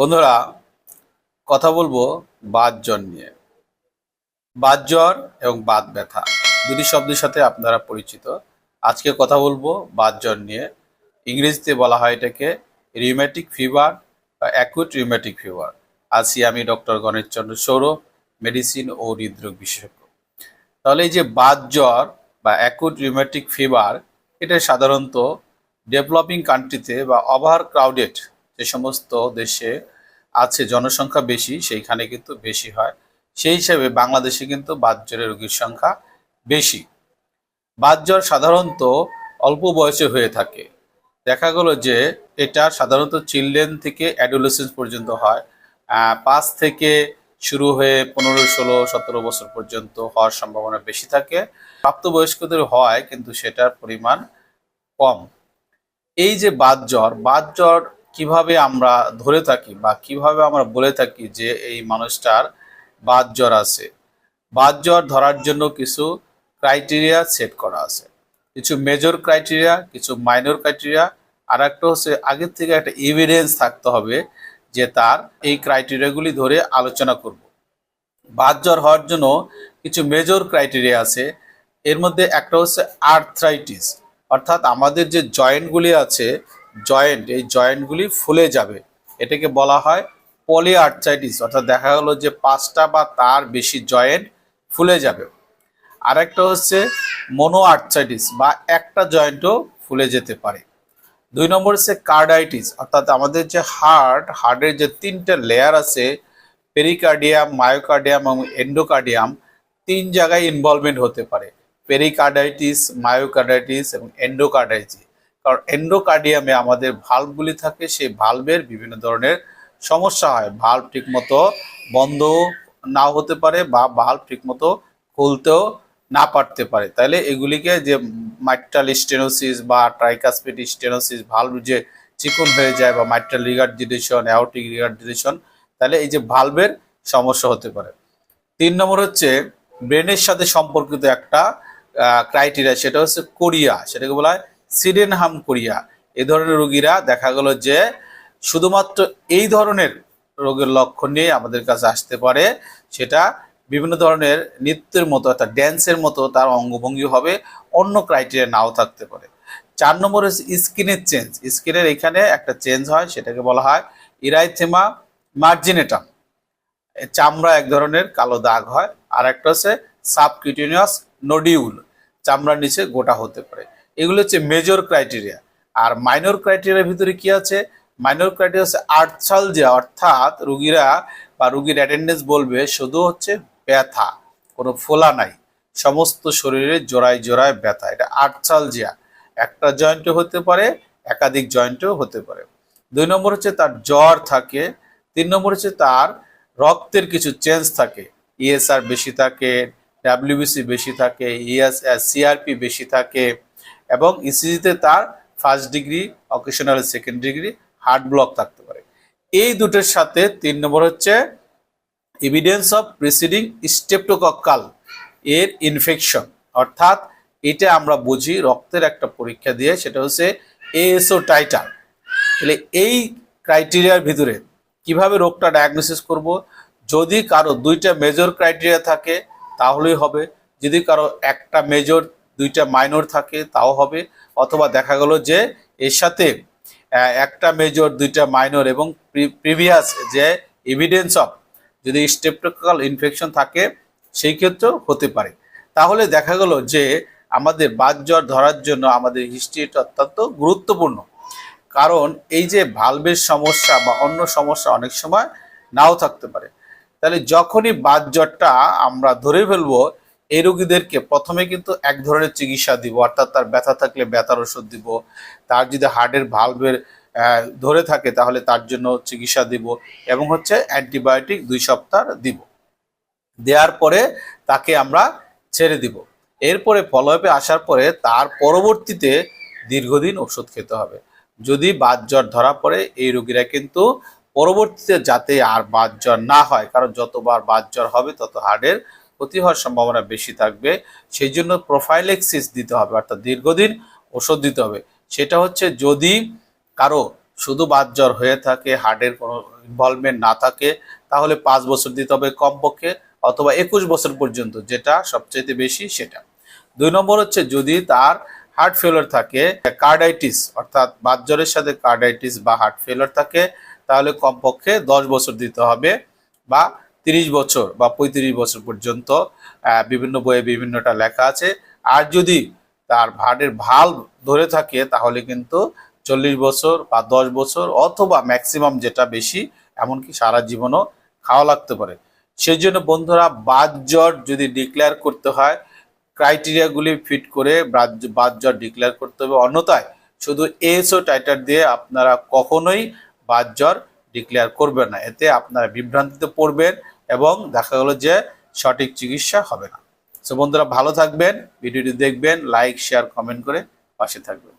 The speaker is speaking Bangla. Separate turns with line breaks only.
বন্ধুরা, কথা বলব বাত জ্বর নিয়ে। বাত জ্বর এবং বাত ব্যথা, দুটি শব্দের সাথে আপনারা পরিচিত। আজকে কথা বলব বাত জ্বর নিয়ে। ইংরেজিতে বলা হয় এটাকে রিউম্যাটিক ফিভার বা অ্যাকুট রিউম্যাটিক ফিভার আছি আমি ডক্টর গণেশচন্দ্র সৌরভ মেডিসিন ও হৃদরোগ বিশেষজ্ঞ। তাহলে এই যে বাত জ্বর বা অ্যাকুট রিউম্যাটিক ফিভার এটা সাধারণত ডেভেলপিং কান্ট্রিতে বা ওভার ক্রাউডেড যে সমস্ত দেশে আছে জনসংখ্যা বেশি, সেইখানে কিন্তু বেশি হয়। সেই হিসাবে বাংলাদেশে কিন্তু বাতজ্বরের রোগীর সংখ্যা বেশি। বাতজ্বর সাধারণত অল্প বয়সে হয়ে থাকে। দেখা গেল যে এটা সাধারণত চিলড্রেন থেকে অ্যাডোলেসেন্স পর্যন্ত হয়। পাঁচ থেকে শুরু হয়ে পনেরো, ষোলো, সতেরো বছর পর্যন্ত হওয়ার সম্ভাবনা বেশি থাকে। প্রাপ্তবয়স্কদের হয়, কিন্তু সেটার পরিমাণ কম। এই যে বাত জ্বর বাত জ্বর কীভাবে আমরা ধরে থাকি বা কীভাবে আমরা বলে থাকি যে এই মানুষটার বাত জ্বর আছে? বাত জ্বর ধরার জন্য কিছু ক্রাইটেরিয়া সেট করা আছে। কিছু মেজর ক্রাইটেরিয়া কিছু মাইনর ক্রাইটেরিয়া আর একটা হচ্ছে আগের থেকে একটা এভিডেন্স থাকতে হবে যে তার এই ক্রাইটেরিয়াগুলি ধরে আলোচনা করব। বাত জ্বর হওয়ার জন্য কিছু মেজর ক্রাইটেরিয়া আছে। এর মধ্যে একটা হচ্ছে আর্থ্রাইটিস অর্থাৎ আমাদের যে জয়েন্টগুলি আছে জয়েন্ট এই জয়েন্টগুলি ফুলে যাবে। এটাকে বলা হয় পলি আর্থ্রাইটিস অর্থাৎ দেখা গেলো যে পাঁচটা বা তার বেশি জয়েন্ট ফুলে যাবে। আরেকটা হচ্ছে মনো আর্থ্রাইটিস বা একটা জয়েন্টও ফুলে যেতে পারে। দুই নম্বর হচ্ছে কার্ডাইটিস অর্থাৎ আমাদের যে হার্ট হার্টের যে তিনটা লেয়ার আছে পেরিকার্ডিয়াম মায়োকার্ডিয়াম এবং এন্ডোকার্ডিয়াম তিন জায়গায় ইনভলভমেন্ট হতে পারে। পেরিকার্ডাইটিস মায়োকার্ডাইটিস এবং এন্ডোকার্ডাইটিস কারণ এন্ডোকার্ডিয়ামে আমাদের ভাল্বগুলি থাকে, সেই ভাল্বের বিভিন্ন ধরনের সমস্যা হয়। ভাল্ব ঠিকমতো বন্ধ নাও হতে পারে বা ভাল্ব ঠিকমতো খুলতেও না পারতে পারে। তাহলে এগুলিকে যে মাইট্রাল স্টেনোসিস বা ট্রাইকাসপিড স্টেনোসিস ভাল্ব যে চিকন হয়ে যায় বা মাইট্রাল রিগার্ডিনেশন অ্যাওটিক রিগার্ডিনেশন তাহলে এই যে ভাল্বের সমস্যা হতে পারে। তিন নম্বর হচ্ছে ব্রেনের সাথে সম্পর্কিত একটা ক্রাইটেরিয়া সেটা হচ্ছে কোরিয়া সেটাকে বলা হয় সিডেনহাম কোরিয়া। এ ধরনের রোগীরা দেখা গেল যে শুধুমাত্র এই ধরনের রোগের লক্ষণ নিয়ে আমাদের কাছে আসতে পারে। সেটা বিভিন্ন ধরনের নৃত্যের মতো অর্থাৎ ড্যান্সের মতো তার অঙ্গভঙ্গি হবে, অন্য ক্রাইটেরিয়া নাও থাকতে পারে। চার নম্বর হচ্ছে স্কিনের চেঞ্জ। স্কিনের এখানে একটা চেঞ্জ হয়, সেটাকে বলা হয় ইরাইথেমা মার্জিনেটাম। চামড়া এক ধরনের কালো দাগ হয়। আর একটা হচ্ছে সাবকিউটিনিয়াস নডিউল। চামড়ার নিচে গোটা হতে পারে। এগুলো হচ্ছে মেজর ক্রাইটেরিয়া আর মাইনর ক্রাইটেরিয়ার ভিতরে কি আছে? মাইনর ক্রাইটেরিয়া হচ্ছে আর্থালজিয়া অর্থাৎ রুগীরা বা রুগীর অ্যাটেন্ডেন্স বলবে শুধু হচ্ছে ব্যথা, কোনো ফোলা নাই। সমস্ত শরীরে জোড়ায় জোড়ায় ব্যথা, এটা আর্থালজিয়া একটা জয়েন্টও হতে পারে, একাধিক জয়েন্টও হতে পারে। দুই নম্বর হচ্ছে তার জ্বর থাকে, তিন নম্বর হচ্ছে তার রক্তের কিছু চেঞ্জ থাকে। ইএসআর বেশি থাকে ডাব্লিউবিসি বেশি থাকে ইএস সিআরপি বেশি থাকে এবং ইসিজিতে তার first degree occasional second degree heart block থাকতে পারে। এই দুটোর সাথে তিন নম্বর হচ্ছে এভিডেন্স অফ প্রিসিডিং স্টেপটোকক্কাল এর ইনফেকশন অর্থাৎ এটা আমরা বুঝি রক্তের একটা পরীক্ষা দিয়ে, সেটা হচ্ছে এএসও টাইটার তাহলে এই ক্রাইটেরিয়ার ভিতরে কীভাবে রোগটা ডায়াগনোসিস করব? যদি কারও দুইটা মেজর ক্রাইটেরিয়া থাকে, তাহলেই হবে। যদি কারও একটা মেজর দুইটা মাইনর থাকে, তাও হবে। অথবা দেখা গেল যে এর সাথে একটা মেজর দুইটা মাইনর এবং প্রিভিয়াস যে এভিডেন্স অফ যদি স্টেপটোকাল ইনফেকশন থাকে, সেই ক্ষেত্রেও হতে পারে। তাহলে দেখা গেল যে আমাদের বাত জ্বর ধরার জন্য আমাদের হিস্ট্রিটা অত্যন্ত গুরুত্বপূর্ণ। কারণ এই যে ভালভের সমস্যা বা অন্য সমস্যা অনেক সময় নাও থাকতে পারে। তাহলে যখনই বাত জ্বরটা আমরা ধরে ফেলব এই রোগীদেরকে প্রথমে কিন্তু এক ধরনের চিকিৎসা দিব, অর্থাৎ তার ব্যথা থাকলে ব্যথার ওষুধ দিব, তার যদি হার্টের ভালভের ধরে থাকে তাহলে তার জন্য চিকিৎসা দিব এবং হচ্ছে অ্যান্টিবায়োটিক দুই সপ্তাহ দিব। দেওয়ার পরে তাকে আমরা ছেড়ে দিব। এরপরে ফলোআপে আসার পরে তার পরবর্তীতে দীর্ঘদিন ওষুধ খেতে হবে। যদি বাত জ্বর ধরা পড়ে, এই রোগীরা কিন্তু পরবর্তীতে যাতে আর বাত জ্বর না হয়, কারণ যতবার বাত জ্বর হবে, তত হার্টের ক্ষতি হওয়ার সম্ভাবনা বেশি থাকবে, সেই জন্য প্রোফাইলেক্সিস দিতে হবে, অর্থাৎ দীর্ঘদিন ওষুধ দিতে হবে। সেটা হচ্ছে যদি কারও শুধু বাত জ্বর হয়ে থাকে হার্টের কোনো ইনভলভমেন্ট না থাকে, তাহলে পাঁচ বছর দিতে হবে কমপক্ষে, অথবা একুশ বছর পর্যন্ত, যেটা সবচেয়ে বেশি সেটা। দুই নম্বর হচ্ছে যদি তার হার্ট ফেলার থাকে কার্ডাইটিস অর্থাৎ বাতজ্বরের সাথে কার্ডাইটিস বা হার্ট ফেলার থাকে, তাহলে কমপক্ষে দশ বছর দিতে হবে বা তিরিশ বছর বা পঁয়ত্রিশ বছর পর্যন্ত বিভিন্ন বইয়ে বিভিন্নটা লেখা আছে। আর যদি তার হার্টের ভালো ধরে থাকে, তাহলে কিন্তু চল্লিশ বছর বা দশ বছর অথবা ম্যাক্সিমাম যেটা বেশি, এমনকি সারা জীবনও খাওয়া লাগতে পারে। সেই জন্য বন্ধুরা বাদ জ্বর যদি ডিক্লেয়ার করতে হয় ক্রাইটেরিয়াগুলি ফিট করে বাদ- বাদ জ্বর ডিক্লেয়ার করতে হবে। অন্যথায় শুধু এএসও টাইটার দিয়ে আপনারা কখনোই বাদ জ্বর ডিক্লেয়ার করবে না। এতে আপনারা বিভ্রান্তিতে পড়বেন এবং দেখা গেল যে সঠিক চিকিৎসা হবে না। সো বন্ধুরা, ভালো থাকবেন, ভিডিওটি দেখবেন লাইক শেয়ার কমেন্ট করে পাশে থাকবেন।